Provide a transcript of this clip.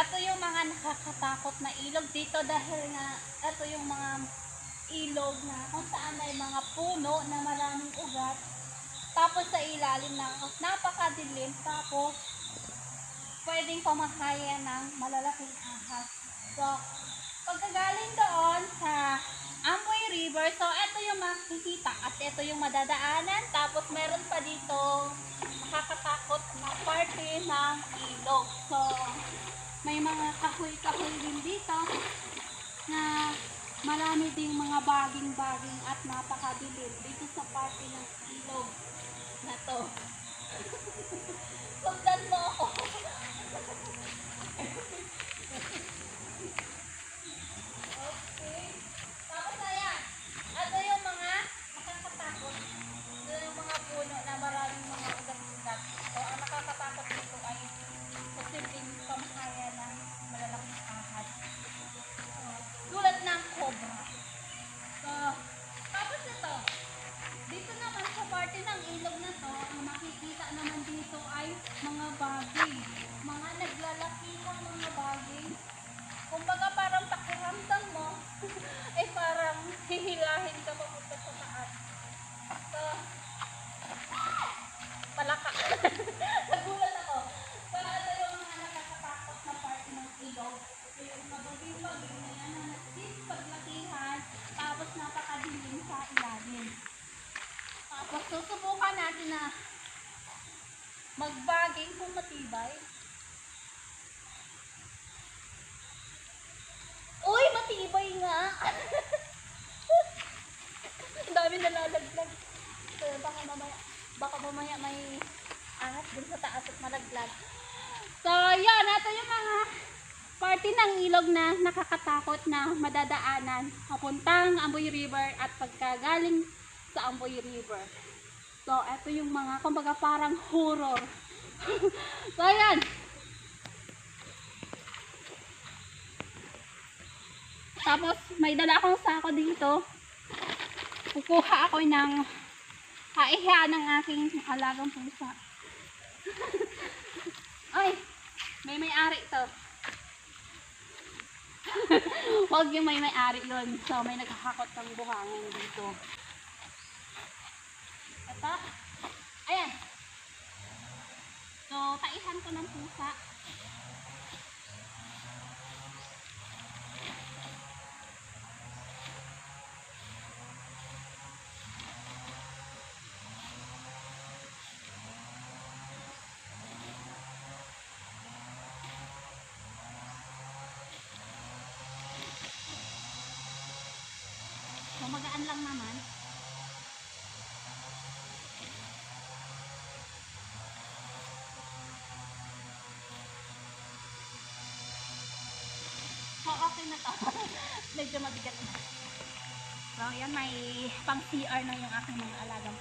ito yung mga nakakatakot na ilog dito dahil nga ito yung mga ilog na kung saan may mga puno na maraming ugat. Tapos sa ilalim na napakadilim. Tapos pwedeng pamahaya ng malalaking ahas. So, pagkagaling doon sa Amboy River, so ito yung makikita at ito yung madadaanan. Tapos meron pa dito nakakatakot na parte ng ilog. So, may mga kahoy-kahoy din dito na marami ding mga baging-baging at napakadilim dito sa parte ng ilog na to. Natin na magbaging kung matibay. Uy, matibay nga! Ang dami nalalaglag. So, baka mamaya, baka mamaya may angat dun sa taas at malaglag. So, yan. Ito yung mga party ng ilog na nakakatakot na madadaanan papuntang Amboy River at pagkagaling sa Amboy River. So, ito yung mga, kumbaga parang horror. so, ayan. Tapos, may dala akong sako dito. Kukuha ako ng kaiha ng aking alagang pusa. Ay, may may-ari to. Huwag yung may may-ari yun. So, may naghahakot ng buhangin dito. Ito. Ayan. So, taihan ko ng pusa. So, magaan lang naman. Okay na to. Medyo mabigat na. So, yan, may pang CR na yung aking mga alagang.